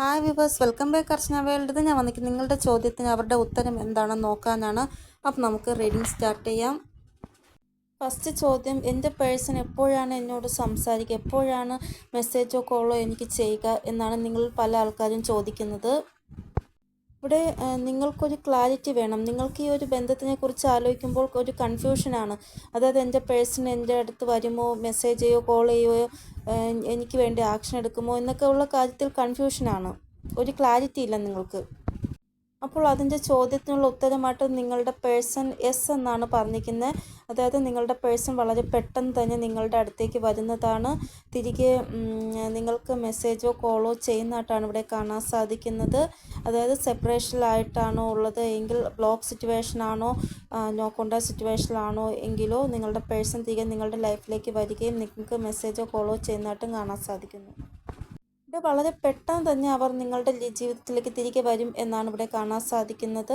Hi viewers welcome back Archana world ഞാൻ വന്നിരിക്കുന്നത് നിങ്ങളുടെ ചോദ്യത്തിന് അവരുടെ ഉത്തരം എന്താണെന്ന് നോക്കാനാണ്. അപ്പം നമുക്ക് റീഡിങ് സ്റ്റാർട്ട് ചെയ്യാം. ഫസ്റ്റ് ചോദ്യം എന്റെ പേഴ്സൺ എപ്പോഴാണ് എന്നോട് സംസാരിക്കുക? എപ്പോഴാണ് മെസ്സേജോ കോളോ എനിക്ക് ചെയ്യുക? എന്നാണ് നിങ്ങൾ പല ആൾക്കാരും ചോദിക്കുന്നത്. ഇവിടെ നിങ്ങൾക്കൊരു ക്ലാരിറ്റി വേണം. നിങ്ങൾക്ക് ഈ ഒരു ബന്ധത്തിനെ കുറിച്ച് ആലോചിക്കുമ്പോൾ ഒരു കൺഫ്യൂഷനാണ് അതായത് എന്റെ പേഴ്സൺ എന്റെ അടുത്ത് വരുമോ മെസ്സേജ് ചെയ്യോ കോൾ ചെയ്യോ എനിക്ക് വേണ്ടി ആക്ഷൻ എടുക്കുമോ എന്നൊക്കെ ഉള്ള കാര്യത്തിൽ കൺഫ്യൂഷനാണ് ഒരു ക്ലാരിറ്റി ഇല്ല നിങ്ങൾക്ക്. അപ്പോൾ അതിന്റെ ചോദ്യത്തിനുള്ള ഉത്തരമായിട്ട് നിങ്ങളുടെ പേഴ്സൺ എസ് എന്നാണ് പറഞ്ഞിരിക്കുന്നത്. അതായത് നിങ്ങളുടെ പേഴ്സൺ വളരെ പെട്ടെന്ന് തന്നെ നിങ്ങളുടെ അടുത്തേക്ക് വരുന്നതാണ്. തിരികെ നിങ്ങൾക്ക് മെസ്സേജോ കോളോ ചെയ്യുന്നതായിട്ടാണ് ഇവിടെ കാണാൻ സാധിക്കുന്നത്. അതായത് സെപ്പറേഷനിലായിട്ടാണോ ഉള്ളത്? എങ്കിൽ ബ്ലോക്ക് സിറ്റുവേഷനാണോ നോ കോണ്ടാക്ട് സിറ്റുവേഷനിലാണോ എങ്കിലോ നിങ്ങളുടെ പേഴ്സൺ തിരികെ നിങ്ങളുടെ ലൈഫിലേക്ക് വരികയും നിങ്ങൾക്ക് മെസ്സേജോ കോളോ ചെയ്യുന്നതായിട്ടും കാണാൻ സാധിക്കുന്നു. ഇവിടെ വളരെ പെട്ടെന്ന് തന്നെ അവർ നിങ്ങളുടെ ജീവിതത്തിലേക്ക് തിരികെ വരും എന്നാണ് ഇവിടെ കാണാൻ സാധിക്കുന്നത്.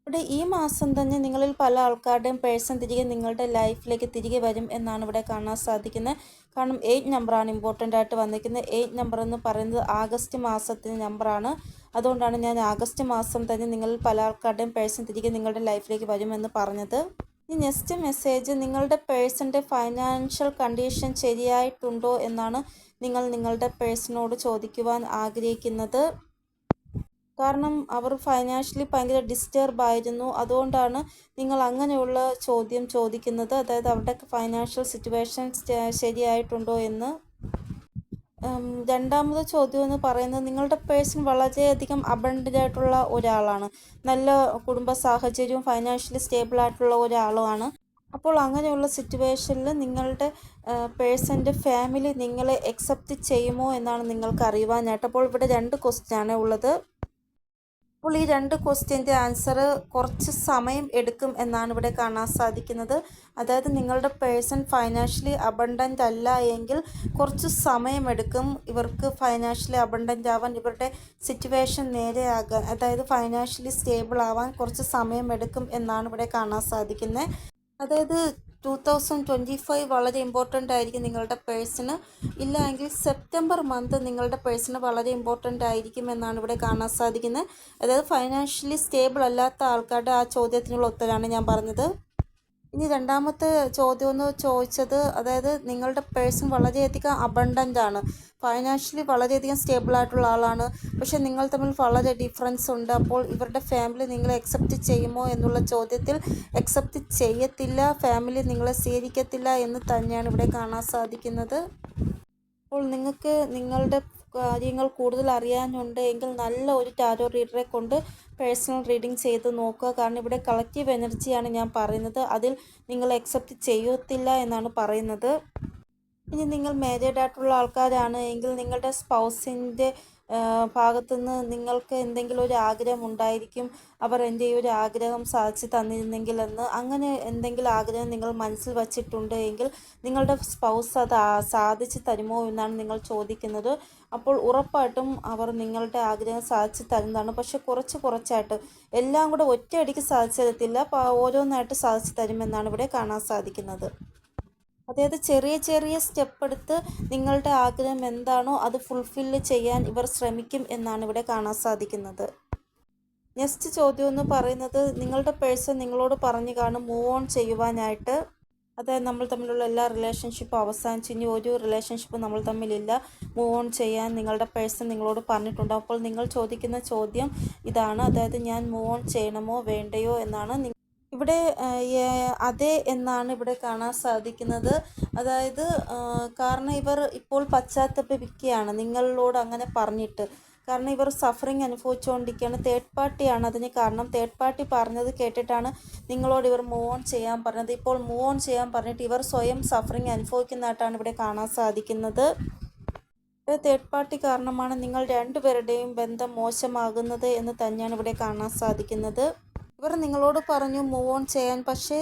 ഇവിടെ ഈ മാസം തന്നെ നിങ്ങളിൽ പല ആൾക്കാരുടെയും പേഴ്സൺ തിരികെ നിങ്ങളുടെ ലൈഫിലേക്ക് തിരികെ വരും എന്നാണ് ഇവിടെ കാണാൻ സാധിക്കുന്നത്. കാരണം എയ്റ്റ് നമ്പറാണ് ഇമ്പോർട്ടന്റ് ആയിട്ട് വന്നിരിക്കുന്നത്. എയ്റ്റ് നമ്പർ എന്ന് പറയുന്നത് ആഗസ്റ്റ് മാസത്തിന് നമ്പറാണ്. അതുകൊണ്ടാണ് ഞാൻ ആഗസ്റ്റ് മാസം തന്നെ നിങ്ങളിൽ പല ആൾക്കാരുടെയും പേഴ്സൺ തിരികെ നിങ്ങളുടെ ലൈഫിലേക്ക് വരുമെന്ന് പറഞ്ഞത്. ഇനി നെക്സ്റ്റ് മെസ്സേജ് നിങ്ങളുടെ പേഴ്സന്റെ ഫൈനാൻഷ്യൽ കണ്ടീഷൻ ശരിയായിട്ടുണ്ടോ എന്നാണ് നിങ്ങൾ നിങ്ങളുടെ പേഴ്സണോട് ചോദിക്കുവാൻ ആഗ്രഹിക്കുന്നത്. കാരണം അവർ ഫൈനാൻഷ്യലി ഭയങ്കര ഡിസ്റ്റർബ് ആയിരുന്നു. അതുകൊണ്ടാണ് നിങ്ങൾ അങ്ങനെയുള്ള ചോദ്യം ചോദിക്കുന്നത്. അതായത് അവരുടെ ഫൈനാൻഷ്യൽ സിറ്റുവേഷൻ ശരിയായിട്ടുണ്ടോ എന്ന്. രണ്ടാമത് ചോദ്യം എന്ന് പറയുന്നത് നിങ്ങളുടെ പേഴ്സൺ വളരെയധികം അബണ്ടന്റ് ആയിട്ടുള്ള ഒരാളാണ്. നല്ല കുടുംബ സാഹചര്യവും ഫൈനാൻഷ്യലി സ്റ്റേബിൾ ആയിട്ടുള്ള ഒരാളുമാണ്. അപ്പോൾ അങ്ങനെയുള്ള സിറ്റുവേഷനിൽ നിങ്ങളുടെ പേഴ്സന്റെ ഫാമിലി നിങ്ങളെ അക്സെപ്റ്റ് ചെയ്യുമോ എന്നാണ് നിങ്ങൾക്ക് അറിയുവാനായിട്ട് അപ്പോൾ ഇവിടെ രണ്ട് ക്വസ്റ്റ്യൻ ആണ് ഉള്ളത്. അപ്പോൾ ഈ രണ്ട് ക്വസ്റ്റ്യന്റെ ആൻസർ കുറച്ച് സമയം എടുക്കും എന്നാണ് ഇവിടെ കാണാൻ സാധിക്കുന്നത്. അതായത് നിങ്ങളുടെ പേഴ്സൺ ഫൈനാൻഷ്യലി അബണ്ടന്റ് അല്ല എങ്കിൽ കുറച്ച് സമയമെടുക്കും ഇവർക്ക് ഫൈനാൻഷ്യലി അബണ്ടന്റ് ആവാൻ ഇവരുടെ സിറ്റുവേഷൻ നേരെയാകാൻ അതായത് ഫൈനാൻഷ്യലി സ്റ്റേബിൾ ആവാൻ കുറച്ച് സമയമെടുക്കും എന്നാണ് ഇവിടെ കാണാൻ സാധിക്കുന്നത്. അതായത് ടു തൗസൻഡ് ട്വന്റി ഫൈവ് വളരെ ഇമ്പോർട്ടന്റ് ആയിരിക്കും നിങ്ങളുടെ പേഴ്സണ് ഇല്ല എങ്കിൽ സെപ്റ്റംബർ മന്ത് നിങ്ങളുടെ പേഴ്സണ് വളരെ ഇമ്പോർട്ടന്റ് ആയിരിക്കും എന്നാണ് ഇവിടെ കാണാൻ സാധിക്കുന്നത്. അതായത് ഫൈനാൻഷ്യലി സ്റ്റേബിൾ അല്ലാത്ത ആൾക്കാരുടെ ആ ചോദ്യത്തിനുള്ള ഉത്തരമാണ് ഞാൻ പറഞ്ഞത്. ഇനി രണ്ടാമത്തെ ചോദ്യം എന്ന് ചോദിച്ചത് അതായത് നിങ്ങളുടെ പേഴ്സൺ വളരെയധികം അബണ്ടന്റ് ആണ്. ഫൈനാൻഷ്യലി വളരെയധികം സ്റ്റേബിൾ ആയിട്ടുള്ള ആളാണ്. പക്ഷെ നിങ്ങൾ തമ്മിൽ വളരെ ഡിഫറൻസ് ഉണ്ട്. അപ്പോൾ ഇവരുടെ ഫാമിലി നിങ്ങളെ അക്സെപ്റ്റ് ചെയ്യുമോ എന്നുള്ള ചോദ്യത്തിൽ അക്സെപ്റ്റ് ചെയ്യത്തില്ല. ഫാമിലി നിങ്ങളെ സ്വീകരിക്കത്തില്ല എന്ന് തന്നെയാണ് ഇവിടെ കാണാൻ സാധിക്കുന്നത്. അപ്പോൾ നിങ്ങൾക്ക് നിങ്ങളുടെ കാര്യങ്ങൾ കൂടുതൽ അറിയാനുണ്ട് എങ്കിൽ നല്ല ഒരു ടാരോ റീഡറെ കൊണ്ട് പേഴ്സണൽ റീഡിംഗ് ചെയ്ത് നോക്കുക. കാരണം ഇവിടെ കളക്റ്റീവ് എനർജിയാണ് ഞാൻ പറയുന്നത്. അതിൽ നിങ്ങൾ അക്സെപ്റ്റ് ചെയ്യത്തില്ല എന്നാണ് പറയുന്നത്. ഇനി നിങ്ങൾ മാരീഡ് ആയിട്ടുള്ള ആൾക്കാരാണ് എങ്കിൽ നിങ്ങളുടെ സ്പൗസിന്റെ ഭാഗത്തുനിന്ന് നിങ്ങൾക്ക് എന്തെങ്കിലും ഒരു ആഗ്രഹം ഉണ്ടായിരിക്കും അവർ എന്റെ ഈ ഒരു ആഗ്രഹം സാധിച്ചു തന്നിരുന്നെങ്കിൽ എന്ന് അങ്ങനെ എന്തെങ്കിലും ആഗ്രഹം നിങ്ങൾ മനസ്സിൽ വച്ചിട്ടുണ്ട് എങ്കിൽ നിങ്ങളുടെ സ്പൗസ് അത് സാധിച്ചു തരുമോ എന്നാണ് നിങ്ങൾ ചോദിക്കുന്നത്. അപ്പോൾ ഉറപ്പായിട്ടും അവർ നിങ്ങളുടെ ആഗ്രഹം സാധിച്ചു തരുന്നതാണ്. പക്ഷെ കുറച്ച് കുറച്ചായിട്ട് എല്ലാം കൂടെ ഒറ്റയടിക്ക് സാധിച്ചു തരത്തില്ല ഓരോന്നായിട്ട് സാധിച്ചു തരുമെന്നാണ് ഇവിടെ കാണാൻ സാധിക്കുന്നത്. അതായത് ചെറിയ ചെറിയ സ്റ്റെപ്പ് എടുത്ത് നിങ്ങളുടെ ആഗ്രഹം എന്താണോ അത് ഫുൾഫില്ല് ചെയ്യാൻ ഇവർ ശ്രമിക്കും എന്നാണ് ഇവിടെ കാണാൻ സാധിക്കുന്നത്. നെക്സ്റ്റ് ചോദ്യം എന്ന് പറയുന്നത് നിങ്ങളുടെ പേഴ്സൺ നിങ്ങളോട് പറഞ്ഞു കാണും മൂവ് ഓൺ ചെയ്യുവാനായിട്ട്. അതായത് നമ്മൾ തമ്മിലുള്ള എല്ലാ റിലേഷൻഷിപ്പും അവസാനിച്ച് ഇനി ഒരു റിലേഷൻഷിപ്പും നമ്മൾ തമ്മിലില്ല. മൂവ് ഓൺ ചെയ്യാൻ നിങ്ങളുടെ പേഴ്സൺ നിങ്ങളോട് പറഞ്ഞിട്ടുണ്ട്. അപ്പോൾ നിങ്ങൾ ചോദിക്കുന്ന ചോദ്യം ഇതാണ്. അതായത് ഞാൻ മൂവ് ഓൺ ചെയ്യണമോ വേണ്ടയോ എന്നാണ് ഇവിടെ അതെ എന്നാണ് ഇവിടെ കാണാൻ സാധിക്കുന്നത്. അതായത് കാരണം ഇവർ ഇപ്പോൾ പശ്ചാത്തപിക്കുകയാണ് നിങ്ങളോട് അങ്ങനെ പറഞ്ഞിട്ട്. കാരണം ഇവർ സഫറിങ് അനുഭവിച്ചുകൊണ്ടിരിക്കുകയാണ്. തേർഡ് പാർട്ടിയാണ് അതിന് കാരണം. തേർഡ് പാർട്ടി പറഞ്ഞത് കേട്ടിട്ടാണ് നിങ്ങളോട് ഇവർ മൂവ് ഓൺ ചെയ്യാൻ പറഞ്ഞത്. ഇപ്പോൾ മൂവ് ഓൺ ചെയ്യാൻ പറഞ്ഞിട്ട് ഇവർ സ്വയം സഫറിങ് അനുഭവിക്കുന്നതായിട്ടാണ് ഇവിടെ കാണാൻ സാധിക്കുന്നത്. തേർഡ് പാർട്ടി കാരണമാണ് നിങ്ങൾ രണ്ടുപേരുടെയും ബന്ധം മോശമാകുന്നത് എന്ന് തന്നെയാണ് ഇവിടെ കാണാൻ സാധിക്കുന്നത്. ഇവർ നിങ്ങളോട് പറഞ്ഞു മൂവ് ഓൺ ചെയ്യാൻ. പക്ഷേ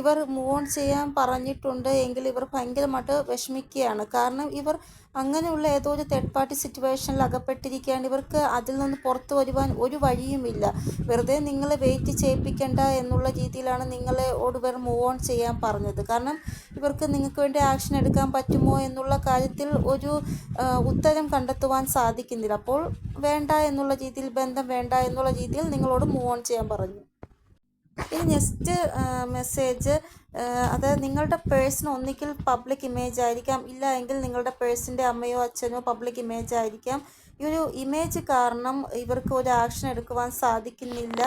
ഇവർ മൂവ് ഓൺ ചെയ്യാൻ പറഞ്ഞിട്ടുണ്ട് എങ്കിൽ ഇവർ ഭയങ്കരമായിട്ട് വിഷമിക്കുകയാണ്. കാരണം ഇവർ അങ്ങനെയുള്ള ഏതോ ഒരു തേർഡ് പാർട്ടി സിറ്റുവേഷനിൽ അകപ്പെട്ടിരിക്കുകയാണ്. ഇവർക്ക് അതിൽ നിന്ന് പുറത്തു വരുവാൻ ഒരു വഴിയുമില്ല വെറുതെ നിങ്ങളെ വെയിറ്റ് ചെയ്യിപ്പിക്കേണ്ട എന്നുള്ള രീതിയിലാണ് നിങ്ങളോട് ഇവർ മൂവ് ഓൺ ചെയ്യാൻ പറഞ്ഞത്. കാരണം ഇവർക്ക് നിങ്ങൾക്ക് വേണ്ടി ആക്ഷൻ എടുക്കാൻ പറ്റുമോ എന്നുള്ള കാര്യത്തിൽ ഒരു ഉത്തരം കണ്ടെത്തുവാൻ സാധിക്കുന്നില്ല. അപ്പോൾ വേണ്ട എന്നുള്ള രീതിയിൽ ബന്ധം വേണ്ട എന്നുള്ള രീതിയിൽ നിങ്ങളോട് മൂവ് ഓൺ ചെയ്യാൻ പറഞ്ഞു. ഇനി നെക്സ്റ്റ് മെസ്സേജ് അത് നിങ്ങളുടെ പേഴ്സൺ ഒന്നിക്കിൽ പബ്ലിക് ഇമേജ് ആയിരിക്കാം. ഇല്ല എങ്കിൽ നിങ്ങളുടെ പേഴ്സിന്റെ അമ്മയോ അച്ഛനോ പബ്ലിക് ഇമേജ് ആയിരിക്കാം. ഈ ഒരു ഇമേജ് കാരണം ഇവർക്ക് ഒരു ആക്ഷൻ എടുക്കുവാൻ സാധിക്കുന്നില്ല.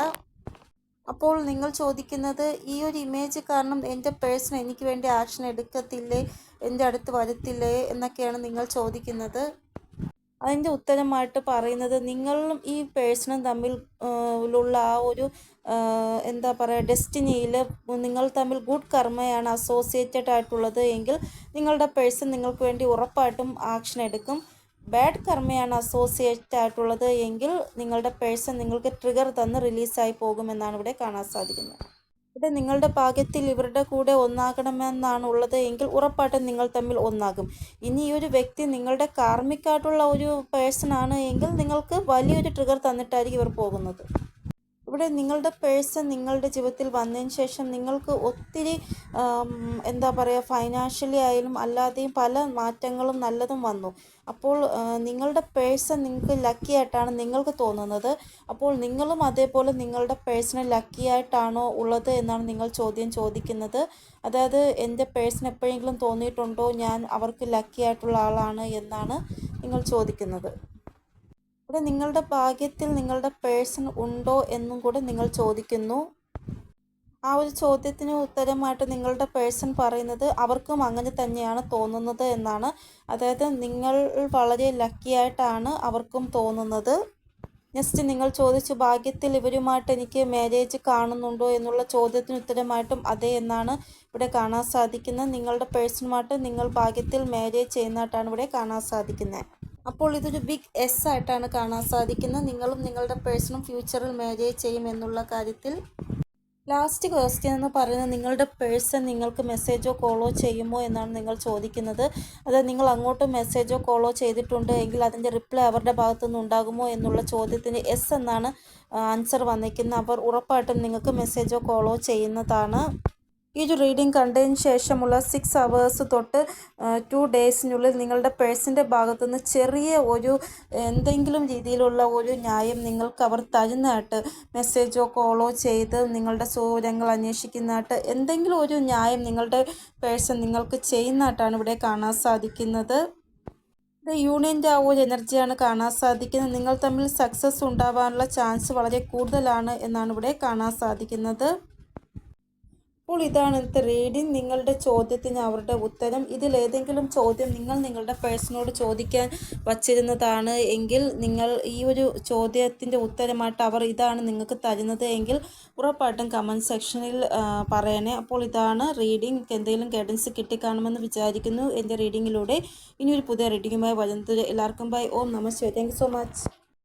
അപ്പോൾ നിങ്ങൾ ചോദിക്കുന്നത് ഈ ഒരു ഇമേജ് കാരണം എന്റെ പേഴ്സൺ എനിക്ക് വേണ്ടി ആക്ഷൻ എടുക്കത്തില്ലേ? എന്റെ അടുത്ത് വരത്തില്ലേ? എന്നൊക്കെയാണ് നിങ്ങൾ ചോദിക്കുന്നത്. അതിന്റെ ഉത്തരമായിട്ട് പറയുന്നത് നിങ്ങളും ഈ പേഴ്സണും തമ്മിൽ ഉള്ള ആ ഒരു എന്താ പറയുക ഡെസ്റ്റിനിയിൽ നിങ്ങൾ തമ്മിൽ ഗുഡ് കർമ്മയാണ് അസോസിയേറ്റഡ് ആയിട്ടുള്ളത് എങ്കിൽ നിങ്ങളുടെ പേഴ്സൺ നിങ്ങൾക്ക് വേണ്ടി ഉറപ്പായിട്ടും ആക്ഷൻ എടുക്കും. ബാഡ് കർമ്മയാണ് അസോസിയേറ്റഡ് ആയിട്ടുള്ളത് എങ്കിൽ നിങ്ങളുടെ പേഴ്സൺ നിങ്ങൾക്ക് ട്രിഗർ തന്ന് റിലീസായി പോകുമെന്നാണ് ഇവിടെ കാണാൻ സാധിക്കുന്നത്. ഇവിടെ നിങ്ങളുടെ ഭാഗ്യത്തിൽ ഇവരുടെ കൂടെ ഒന്നാകണമെന്നാണ് ഉള്ളത് എങ്കിൽ ഉറപ്പായിട്ടും നിങ്ങൾ തമ്മിൽ ഒന്നാകും. ഇനി ഈ ഒരു വ്യക്തി നിങ്ങളുടെ കാർമിക്കായിട്ടുള്ള ഒരു പേഴ്സൺ ആണ് എങ്കിൽ നിങ്ങൾക്ക് വലിയൊരു ട്രിഗർ തന്നിട്ടായിരിക്കും ഇവർ പോകുന്നത്. ഇവിടെ നിങ്ങളുടെ പേഴ്സൺ നിങ്ങളുടെ ജീവിതത്തിൽ വന്നതിന് ശേഷം നിങ്ങൾക്ക് ഒത്തിരി എന്താ പറയുക ഫൈനാൻഷ്യലി ആയാലും അല്ലാതെയും പല മാറ്റങ്ങളും നല്ലതും വന്നു. അപ്പോൾ നിങ്ങളുടെ പേഴ്സൺ നിങ്ങൾക്ക് ലക്കി ആയിട്ടാണ് നിങ്ങൾക്ക് തോന്നുന്നത്. അപ്പോൾ നിങ്ങളും അതേപോലെ നിങ്ങളുടെ പേഴ്സണൽ ലക്കി ആയിട്ടാണോ ഉള്ളത് എന്നാണ് നിങ്ങൾ ചോദ്യം ചോദിക്കുന്നത്. അതായത് എന്റെ പേഴ്സൺ എപ്പോഴെങ്കിലും തോന്നിയിട്ടുണ്ടോ? ഞാൻ അവർക്ക് ലക്കി ആയിട്ടുള്ള ആളാണ് എന്നാണ് നിങ്ങൾ ചോദിക്കുന്നത്. ഇവിടെ നിങ്ങളുടെ ഭാഗ്യത്തിൽ നിങ്ങളുടെ പേഴ്സൺ ഉണ്ടോ എന്നും കൂടെ നിങ്ങൾ ചോദിക്കുന്നു. ആ ഒരു ചോദ്യത്തിന് ഉത്തരമായിട്ട് നിങ്ങളുടെ പേഴ്സൺ പറയുന്നത് അവർക്കും അങ്ങനെ തന്നെയാണ് തോന്നുന്നത് എന്നാണ്. അതായത് നിങ്ങൾ വളരെ ലക്കി ആയിട്ടാണ് അവർക്കും തോന്നുന്നത്. ജസ്റ്റ് നിങ്ങൾ ചോദിച്ചു ഭാഗ്യത്തിൽ ഇവരുമായിട്ട് എനിക്ക് മാരേജ് കാണുന്നുണ്ടോ എന്നുള്ള ചോദ്യത്തിന് ഉത്തരമായിട്ടും അതെ എന്നാണ് ഇവിടെ കാണാൻ സാധിക്കുന്നത്. നിങ്ങളുടെ പേഴ്സണുമായിട്ട് നിങ്ങൾ ഭാഗ്യത്തിൽ മാരേജ് ചെയ്യുന്നതായിട്ടാണ് ഇവിടെ കാണാൻ സാധിക്കുന്നത്. അപ്പോൾ ഇതൊരു ബിഗ് എസ് ആയിട്ടാണ് കാണാൻ സാധിക്കുന്നത്. നിങ്ങളും നിങ്ങളുടെ പേഴ്സണും ഫ്യൂച്ചറിൽ മാരേജ് ചെയ്യും എന്നുള്ള കാര്യത്തിൽ. ലാസ്റ്റ് ക്വസ്റ്റ്യൻ എന്ന് പറയുന്നത് നിങ്ങളുടെ പേഴ്സൺ നിങ്ങൾക്ക് മെസ്സേജോ കോളോ ചെയ്യുമോ എന്നാണ് നിങ്ങൾ ചോദിക്കുന്നത്. അത് നിങ്ങൾ അങ്ങോട്ട് മെസ്സേജോ കോളോ ചെയ്തിട്ടുണ്ട് എങ്കിൽ അതിന്റെ റിപ്ലൈ അവരുടെ ഭാഗത്തു നിന്ന് ഉണ്ടാകുമോ എന്നുള്ള ചോദ്യത്തിന് എസ് എന്നാണ് ആൻസർ വന്നിരിക്കുന്നത്. അവർ ഉറപ്പായിട്ടും നിങ്ങൾക്ക് മെസ്സേജോ കോളോ ചെയ്യുന്നതാണ്. ഈ ഒരു റീഡിംഗ് കണ്ടതിന് ശേഷമുള്ള സിക്സ് അവേഴ്സ് തൊട്ട് ടു ഡേയ്സിനുള്ളിൽ നിങ്ങളുടെ പേഴ്സിന്റെ ഭാഗത്തുനിന്ന് ചെറിയ ഒരു എന്തെങ്കിലും രീതിയിലുള്ള ഒരു ന്യായം നിങ്ങൾക്ക് അവർ തരുന്നതായിട്ട് മെസ്സേജോ കോളോ ചെയ്ത് നിങ്ങളുടെ സൗകര്യങ്ങൾ അന്വേഷിക്കുന്നതായിട്ട് എന്തെങ്കിലും ഒരു ന്യായം നിങ്ങളുടെ പേഴ്സൺ നിങ്ങൾക്ക് ചെയ്യുന്നതായിട്ടാണ് ഇവിടെ കാണാൻ സാധിക്കുന്നത്. യൂണിയന്റെ ആ ഒരു എനർജിയാണ് കാണാൻ സാധിക്കുന്നത്. നിങ്ങൾ തമ്മിൽ സക്സസ് ഉണ്ടാവാനുള്ള ചാൻസ് വളരെ കൂടുതലാണ് എന്നാണ് ഇവിടെ കാണാൻ സാധിക്കുന്നത്. അപ്പോൾ ഇതാണ് ഇന്നത്തെ റീഡിംഗ് നിങ്ങളുടെ ചോദ്യത്തിന് അവരുടെ ഉത്തരം. ഇതിലേതെങ്കിലും ചോദ്യം നിങ്ങൾ നിങ്ങളുടെ പേഴ്സണോട് ചോദിക്കാൻ വച്ചിരുന്നതാണ് എങ്കിൽ നിങ്ങൾ ഈ ഒരു ചോദ്യത്തിന്റെ ഉത്തരമായിട്ട് അവർ ഇതാണ് നിങ്ങൾക്ക് തരുന്നത് എങ്കിൽ ഉറപ്പായിട്ടും കമന്റ് സെക്ഷനിൽ പറയണേ. അപ്പോൾ ഇതാണ് റീഡിംഗ് എന്തെങ്കിലും ഗൈഡൻസ് കിട്ടിക്കാണുമെന്ന് വിചാരിക്കുന്നു. എന്റെ റീഡിങ്ങിലൂടെ ഇനി ഒരു പുതിയ റീഡിങ്ങുമായി വരുന്നത് എല്ലാവർക്കും bye Om namaste thank so much